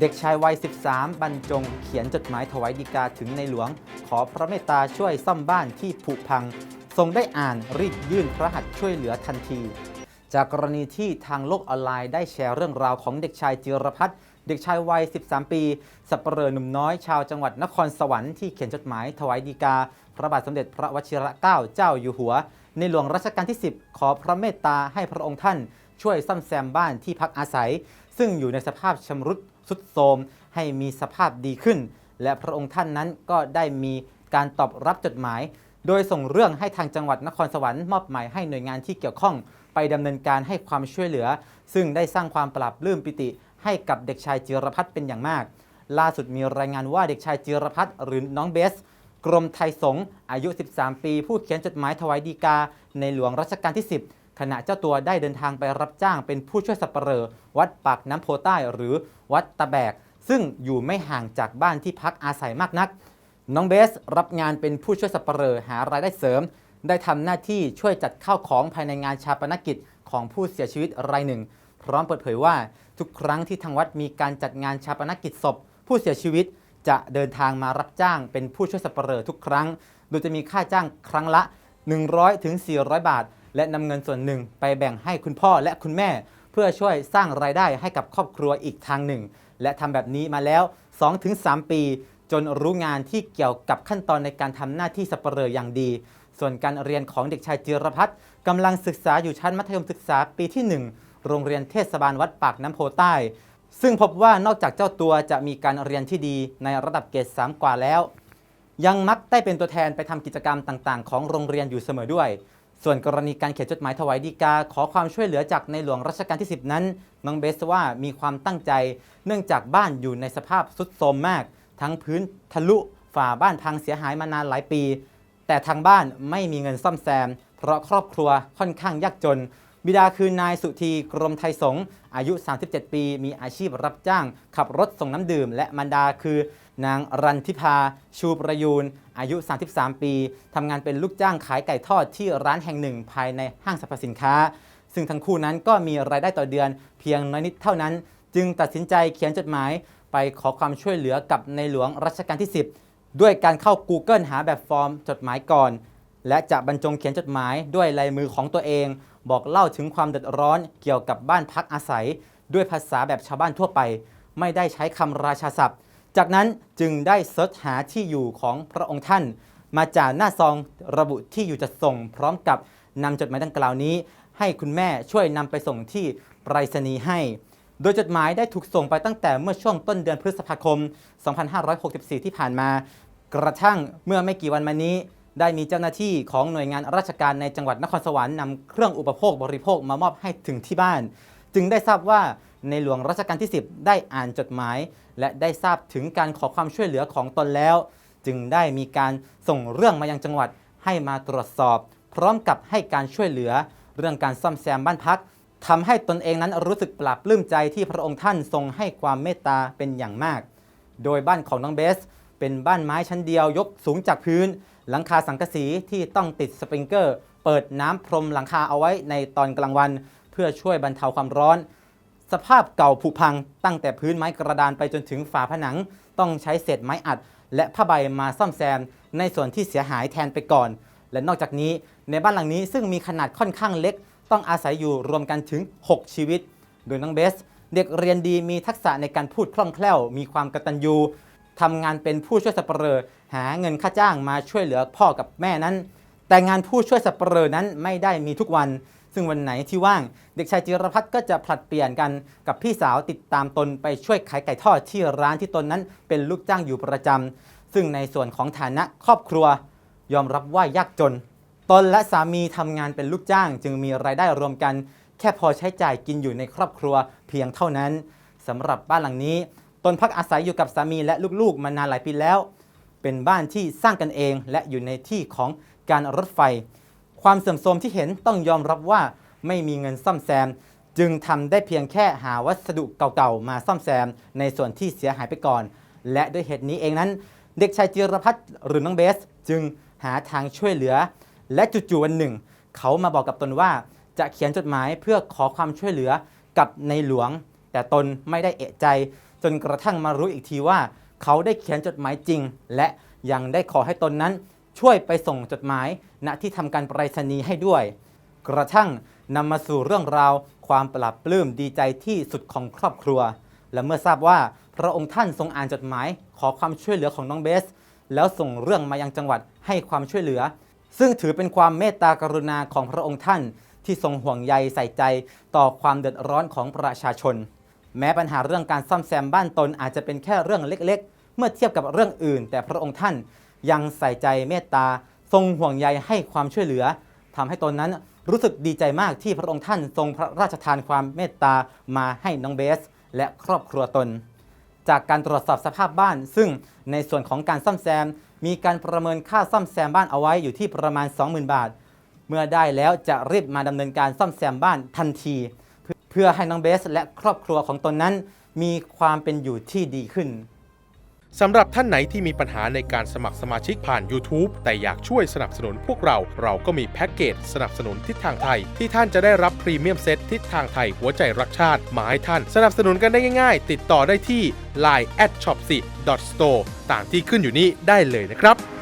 เด็กชายวัย 13 บรรจงเขียนจดหมายถวายดีกาถึงในหลวง ขอพระเมตตาช่วยซ่อมบ้านที่ผุพัง ทรงได้อ่านรีบยื่นพระหัตถ์ช่วยเหลือทันที จากกรณีที่ทางโลกออนไลน์ได้แชร์เรื่องราวของเด็กชายจิรพัฒน์เด็กชายวัย 13 ปี สับเปลอหนุ่มน้อยชาวจังหวัดนครสวรรค์ที่เขียนจดหมายถวายดีกา พระบาทสมเด็จพระวชิรเกล้าเจ้าอยู่หัว ในหลวงรัชกาลที่ 10 ขอพระเมตตาให้พระองค์ท่าน ช่วยซ่อมแซมบ้านที่พักอาศัย ซึ่งอยู่ในสภาพชำรุด ทรุดโทรมให้มีสภาพดีขึ้น และพระองค์ท่านนั้นก็ได้มีการตอบรับจดหมาย โดยส่งเรื่องให้ทางจังหวัดนครสวรรค์มอบหมายให้หน่วยงานที่เกี่ยวข้อง ไปดำเนินการให้ความช่วยเหลือ ซึ่งได้สร้างความปรับลื้มปิติ ให้กับเด็กชายจิรพัฒน์เป็นอย่างมาก ล่าสุดมีรายงานว่าเด็กชายจิรพัฒน์หรือน้องเบสกรมไทยสงฆ์อายุ 13 ปี ผู้เขียนจดหมายถวายดีกา ในหลวงรัชกาลที่ 10 ขณะเจ้าตัวได้เดินทางไปรับจ้างเป็นผู้ช่วยสับปเหร่อวัดปากน้ำโพใต้หรือวัดตะแบก ซึ่งอยู่ไม่ห่างจากบ้านที่พักอาศัยมากนัก น้องเบสรับงานเป็นผู้ช่วยสับปเหร่อหารายได้เสริม ได้ทำหน้าที่ช่วยจัดข้าวของภายในงานชาปนกิจของผู้เสียชีวิตรายหนึ่ง พร้อมเปิดเผยว่าทุกครั้งที่ทางวัดมีการจัดงานชาปนกิจศพ ผู้เสียชีวิตจะเดินทางมารับจ้างเป็นผู้ช่วยสับปเหร่อทุกครั้ง โดยจะมีค่าจ้างครั้งละ 100ถึง400 บาท และนำเงินส่วนหนึ่งไปแบ่งให้คุณพ่อและคุณแม่ เพื่อช่วยสร้างรายได้ให้กับครอบครัวอีกทางหนึ่ง และทำแบบนี้มาแล้ว 2-3 ปี จนรู้งานที่เกี่ยวกับขั้นตอนในการทำหน้าที่สับเหร่ออย่างดี ส่วนการเรียนของเด็กชายจิรพัฒน์กำลังศึกษาอยู่ชั้นมัธยมศึกษาปีที่ 1 โรงเรียนเทศบาลวัดปากน้ำโพใต้ ซึ่งพบว่านอกจากเจ้าตัวจะมีการเรียนที่ดีในระดับเกรด3กว่าแล้ว ยังมักได้เป็นตัวแทนไปทำกิจกรรมต่างๆ ของโรงเรียนอยู่เสมอด้วย ส่วนกรณีการเขียนจดหมายถวายดีกา ขอความช่วยเหลือจากในหลวงรัชกาลที่ 10 นั้น น้องเบสว่ามีความตั้งใจ เนื่องจากบ้านอยู่ในสภาพทรุดโทรมมาก ทั้งพื้นทะลุฝาบ้านพังเสียหายมานานหลายปี แต่ทางบ้านไม่มีเงินซ่อมแซม เพราะครอบครัวค่อนข้างยากจน บิดาคือนายสุธีกรมไทยสงฆ์อายุ 37 ปี มีอาชีพรับจ้าง ขับรถส่งน้ำดื่ม และมารดาคือนางรันทิพา ชูประยูน อายุ 33 ปีทำงานเป็นลูกจ้างขายไก่ทอดที่ร้านแห่งหนึ่งภายในห้างสรรพสินค้า ซึ่งทั้งคู่นั้นก็มีรายได้ต่อเดือนเพียงน้อยนิดเท่านั้น จึงตัดสินใจเขียนจดหมาย ไปขอความช่วยเหลือกับในหลวงรัชกาลที่ 10 ด้วยการเข้า Google หาแบบฟอร์มจดหมายก่อน และจะบรรจงเขียนจดหมายด้วยลายมือของตัวเอง บอกเล่าถึงความเดือดร้อนเกี่ยวกับบ้านพักอาศัย ด้วยภาษาแบบชาวบ้านทั่วไป ไม่ได้ใช้คำราชาศัพท์ จากนั้นจึงได้เสิร์ชหาที่อยู่ของพระองค์ท่าน มาจากหน้าซองระบุที่อยู่จะส่ง พร้อมกับนำจดหมายดังกล่าวนี้ ให้คุณแม่ช่วยนำไปส่งที่ไปรษณีย์ให้ โดยจดหมายได้ถูกส่งไปตั้งแต่เมื่อช่วงต้นเดือนพฤษภาคม 2564 ที่ผ่านมา กระทั่งเมื่อไม่กี่วันมานี้ ได้มีเจ้าหน้าที่ของหน่วยงานราชการในจังหวัดนครสวรรค์นำเครื่องอุปโภคบริโภคมามอบให้ถึงที่บ้าน จึงได้ทราบว่าในหลวงรัชกาลที่ 10 ได้อ่านจดหมาย และได้ทราบถึงการขอความช่วยเหลือของตนแล้ว จึงได้มีการส่งเรื่องมายังจังหวัดให้มาตรวจสอบ พร้อมกับให้การช่วยเหลือ เรื่องการซ่อมแซมบ้านพักทำให้ตนเองนั้นรู้สึกปลาบปลื้มใจที่พระองค์ท่านทรงให้ความเมตตาเป็นอย่างมาก โดยบ้านของน้องเบส เป็นบ้านไม้ชั้นเดียวยกสูงจากพื้น หลังคาสังกะสีที่ต้องติดสปริงเกอร์ เปิดน้ำพรมหลังคาเอาไว้ในตอนกลางวัน เพื่อช่วยบรรเทาความร้อน สภาพเก่าผุพัง ตั้งแต่พื้นไม้กระดานไปจนถึงฝาผนัง ต้องใช้เศษไม้อัด และผ้าใบมาซ่อมแซม ในส่วนที่เสียหายแทนไปก่อน และนอกจากนี้ในบ้านหลังนี้ซึ่งมีขนาดค่อนข้างเล็ก ต้องอาศัยอยู่รวมกันถึง 6 ชีวิต โดยน้องเบส เด็กเรียนดีมีทักษะในการพูดคล่องแคล่ว มีความกตัญญู ทำงานเป็นผู้ช่วยสับปเหร่อหาเงินค่าจ้างมาช่วยเหลือพ่อกับแม่นั้น แต่งานผู้ช่วยสับปเหรอนั้นไม่ได้มีทุกวัน ซึ่งวันไหนที่ว่าง เด็กชายจิรพัฒน์ก็จะผลัดเปลี่ยนกันกับพี่สาวติดตามตนไปช่วยขายไก่ทอดที่ร้านที่ตนนั้น เป็นลูกจ้างอยู่ประจำซึ่งในส่วนของฐานะครอบครัว ยอมรับว่ายากจน ตนและสามีทำงานเป็นลูกจ้าง จึงมีรายได้รวมกัน แค่พอใช้จ่ายกินอยู่ในครอบครัวเพียงเท่านั้นสำหรับบ้านหลังนี้ ตนพักอาศัยอยู่กับสามีและลูกๆ มานานหลายปีแล้ว เป็นบ้านที่สร้างกันเองและอยู่ในที่ของการรถไฟ ความเสื่อมโทรมที่เห็นต้องยอมรับว่าไม่มีเงินซ่อมแซม จึงทำได้เพียงแค่หาวัสดุเก่าๆ มาซ่อมแซม ในส่วนที่เสียหายไปก่อน และด้วยเหตุนี้เองนั้น เด็กชายจิรพัฒน์หรือน้องเบส จึงหาทางช่วยเหลือ และจู่ๆวันหนึ่ง เขามาบอกกับตนว่าจะเขียนจดหมายเพื่อขอความช่วยเหลือกับในหลวง แต่ตนไม่ได้เอะใจ จนกระทั่งมารู้อีกทีว่า เขาได้เขียนจดหมายจริง และยังได้ขอให้ตนนั้น ช่วยไปส่งจดหมาย ณที่ทำการไปรษณีย์ให้ด้วย กระทั่งนำมาสู่เรื่องราว ความปรับปลื้มดีใจที่สุดของครอบครัว และเมื่อทราบว่าพระองค์ท่านทรงอ่านจดหมาย ขอความช่วยเหลือของน้องเบส แล้วส่งเรื่องมายังจังหวัดให้ความช่วยเหลือ ซึ่งถือเป็นความเมตตากรุณาของพระองค์ท่านที่ทรงห่วงใยใส่ใจต่อความเดือดร้อนของประชาชน แม้ปัญหาเรื่องการซ่อมแซมบ้านตนอาจจะเป็นแค่เรื่องเล็กๆ เมื่อเทียบกับเรื่องอื่น แต่พระองค์ท่านยังใส่ใจเมตตา ทรงห่วงใยให้ความช่วยเหลือทำให้ตนนั้นรู้สึกดีใจมากที่พระองค์ท่านทรงพระราชทานความเมตตามาให้น้องเบส และครอบครัวตน จากการตรวจสอบสภาพบ้าน ซึ่งในส่วนของการซ่อมแซม มีการประเมินค่าซ่อมแซมบ้านเอาไว้อยู่ที่ประมาณ 20,000 บาท เมื่อได้แล้วจะรีบมาดำเนินการซ่อมแซมบ้านทันที เพื่อให้น้องเบสและครอบครัวของตนนั้น มีความเป็นอยู่ที่ดีขึ้นสำหรับท่านไหนที่มีปัญหาในการสมัครสมาชิกผ่าน YouTube แต่อยากช่วยสนับสนุนพวกเรา เราก็มีแพ็กเกจสนับสนุนทิศทางไทย ที่ท่านจะได้รับพรีเมียมเซตทิศทางไทยหัวใจรักชาติมาให้ท่าน สนับสนุนกันได้ง่ายๆ ติดต่อได้ที่ line at shop 4 store ตามที่ขึ้นอยู่นี้ได้เลยนะครับ